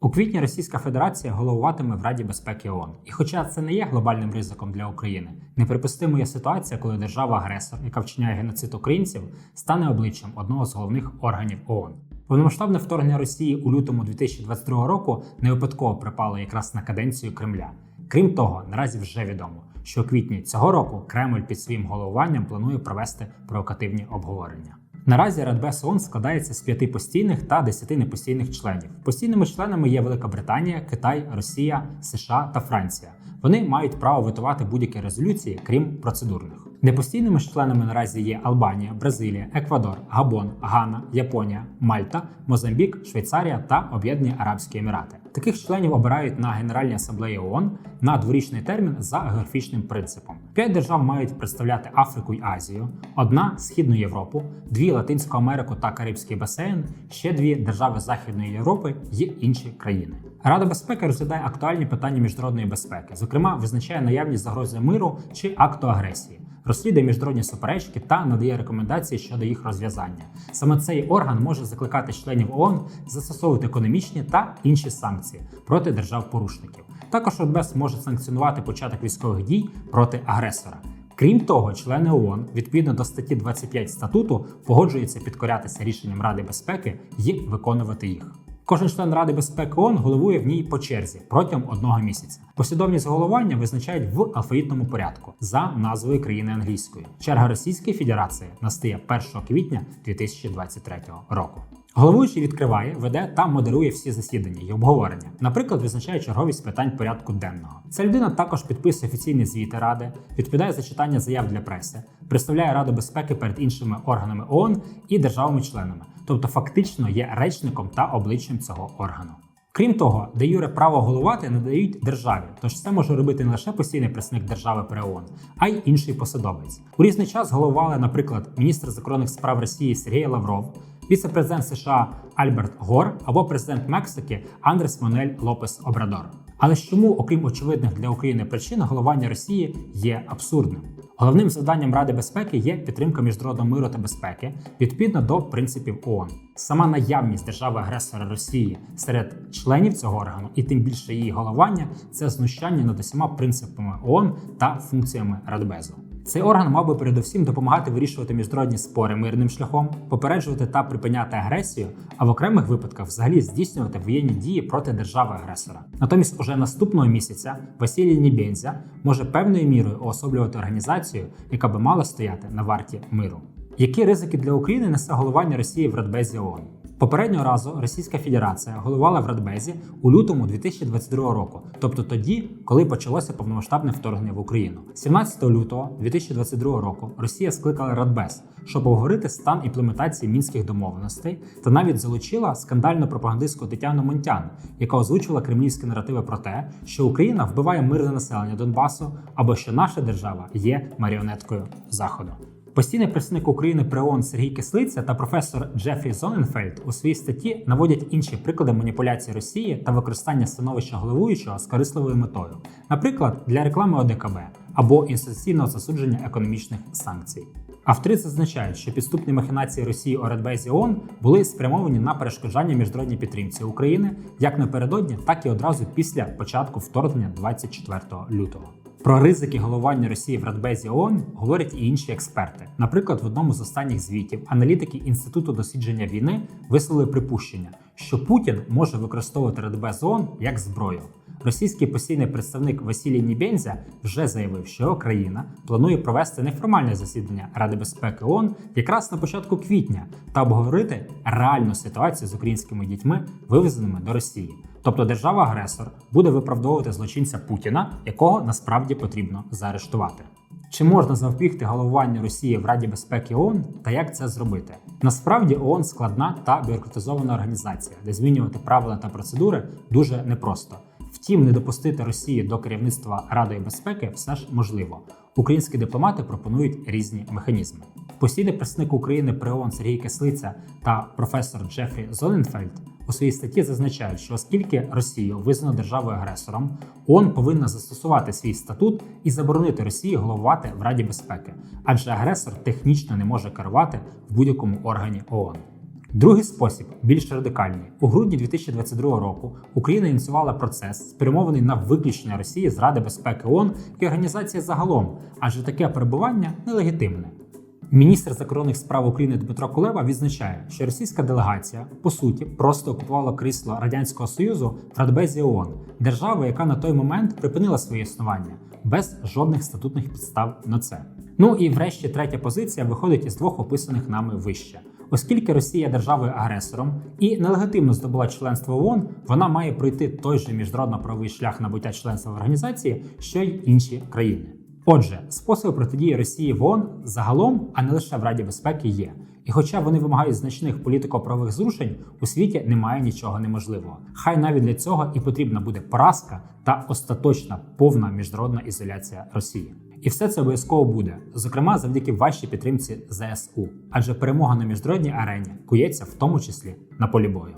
У квітні Російська Федерація головуватиме в Раді безпеки ООН. І хоча це не є глобальним ризиком для України, неприпустимою є ситуація, коли держава-агресор, яка вчиняє геноцид українців, стане обличчям одного з головних органів ООН. Повномасштабне вторгнення Росії у лютому 2022 року не випадково припало якраз на каденцію Кремля. Крім того, наразі вже відомо, що у квітні цього року Кремль під своїм головуванням планує провести провокативні обговорення. Наразі Радбез ООН складається з п'яти постійних та десяти непостійних членів. Постійними членами є Велика Британія, Китай, Росія, США та Франція. Вони мають право витувати будь-які резолюції, крім процедурних. Непостійними членами наразі є Албанія, Бразилія, Еквадор, Габон, Гана, Японія, Мальта, Мозамбік, Швейцарія та Об'єднані Арабські Емірати. Таких членів обирають на Генеральній асамблеї ООН на дворічний термін за географічним принципом. П'ять держав мають представляти Африку й Азію, одна Східну Європу, дві Латинську Америку та Карибський басейн, ще дві держави Західної Європи й інші країни. Рада безпеки розглядає актуальні питання міжнародної безпеки, зокрема, визначає наявність загрози миру чи акту агресії. Розслідує міжнародні суперечки та надає рекомендації щодо їх розв'язання. Саме цей орган може закликати членів ООН застосовувати економічні та інші санкції проти держав-порушників. Також Радбез може санкціонувати початок військових дій проти агресора. Крім того, члени ООН відповідно до статті 25 статуту погоджуються підкорятися рішенням Ради безпеки і виконувати їх. Кожен член Ради безпеки ООН головує в ній по черзі протягом одного місяця. Послідовність головування визначають в алфавітному порядку за назвою країни англійської. Черга Російської Федерації настає 1 квітня 2023 року. Головуючий відкриває, веде та модерує всі засідання і обговорення. Наприклад, визначає черговість питань порядку денного. Ця людина також підписує офіційні звіти ради, відповідає за читання заяв для преси, представляє Раду безпеки перед іншими органами ООН і державами-членами, тобто фактично є речником та обличчям цього органу. Крім того, де юре право головувати надають державі, тож це може робити не лише постійний представник держави при ООН, а й інший посадовець. У різний час головували, наприклад, міністр закордонних справ Росії Сергій Лавров, віце-президент США Альберт Гор або президент Мексики Андрес Мануель Лопес Обрадор. Але чому, окрім очевидних для України причин, головання Росії є абсурдним? Головним завданням Ради безпеки є підтримка міжнародного миру та безпеки відповідно до принципів ООН. Сама наявність держави-агресора Росії серед членів цього органу, і тим більше її головання, це знущання над усіма принципами ООН та функціями Радбезу. Цей орган мав би передусім допомагати вирішувати міжнародні спори мирним шляхом, попереджувати та припиняти агресію, а в окремих випадках взагалі здійснювати воєнні дії проти держави-агресора. Натомість, уже наступного місяця Василій Нібензя може певною мірою уособлювати організацію, яка би мала стояти на варті миру. Які ризики для України несе головування Росії в Радбезі ООН? Попереднього разу Російська Федерація головувала в Радбезі у лютому 2022 року, тобто тоді, коли почалося повномасштабне вторгнення в Україну. 17 лютого 2022 року Росія скликала Радбез, щоб обговорити стан імплементації мінських домовленостей та навіть залучила скандальну пропагандистку Тетяну Монтян, яка озвучила кремлівські наративи про те, що Україна вбиває мирне населення Донбасу або що наша держава є маріонеткою Заходу. Постійний представник України при ООН Сергій Кислиця та професор Джефрі Зоненфельд у своїй статті наводять інші приклади маніпуляції Росії та використання становища головуючого з корисливою метою, наприклад, для реклами ОДКБ або інституційного засудження економічних санкцій. Автори зазначають, що підступні махінації Росії у Радбезі ООН були спрямовані на перешкоджання міжнародній підтримці України як напередодні, так і одразу після початку вторгнення 24 лютого. Про ризики головування Росії в Радбезі ООН говорять і інші експерти. Наприклад, в одному з останніх звітів аналітики Інституту дослідження війни висловили припущення, що Путін може використовувати Радбез ООН як зброю. Російський постійний представник Василій Нібензя вже заявив, що його країна планує провести неформальне засідання Ради безпеки ООН якраз на початку квітня та обговорити реальну ситуацію з українськими дітьми, вивезеними до Росії. Тобто держава-агресор буде виправдовувати злочинця Путіна, якого насправді потрібно заарештувати. Чи можна завпігти головування Росії в Раді безпеки ООН та як це зробити? Насправді ООН складна та бюрократизована організація, де змінювати правила та процедури дуже непросто. Втім, не допустити Росії до керівництва Радою безпеки все ж можливо. Українські дипломати пропонують різні механізми. Постійний представник України при ООН Сергій Кислиця та професор Джефрі Золенфельд у своїй статті зазначають, що оскільки Росію визнано державою агресором, ООН повинна застосувати свій статут і заборонити Росії головувати в Раді безпеки, адже агресор технічно не може керувати в будь-якому органі ООН. Другий спосіб більш радикальний. У грудні 2022 року Україна ініціювала процес, спрямований на виключення Росії з Ради безпеки ООН і організації загалом, адже таке перебування нелегітимне. Міністр закордонних справ України Дмитро Кулеба відзначає, що російська делегація по суті просто окупувала крісло радянського союзу в Радбезі ООН, держави, яка на той момент припинила своє існування без жодних статутних підстав на це. Ну і врешті третя позиція виходить із двох описаних нами вище. Оскільки Росія державою-агресором і нелегітимно здобула членство ООН, вона має пройти той же міжнародно-правовий шлях набуття членства в організації, що й інші країни. Отже, способи протидії Росії в ООН загалом, а не лише в Раді безпеки, є. І хоча вони вимагають значних політико-правових зрушень, у світі немає нічого неможливого. Хай навіть для цього і потрібна буде поразка та остаточна повна міжнародна ізоляція Росії. І все це обов'язково буде, зокрема завдяки вашій підтримці ЗСУ, адже перемога на міжнародній арені кується в тому числі на полі бою.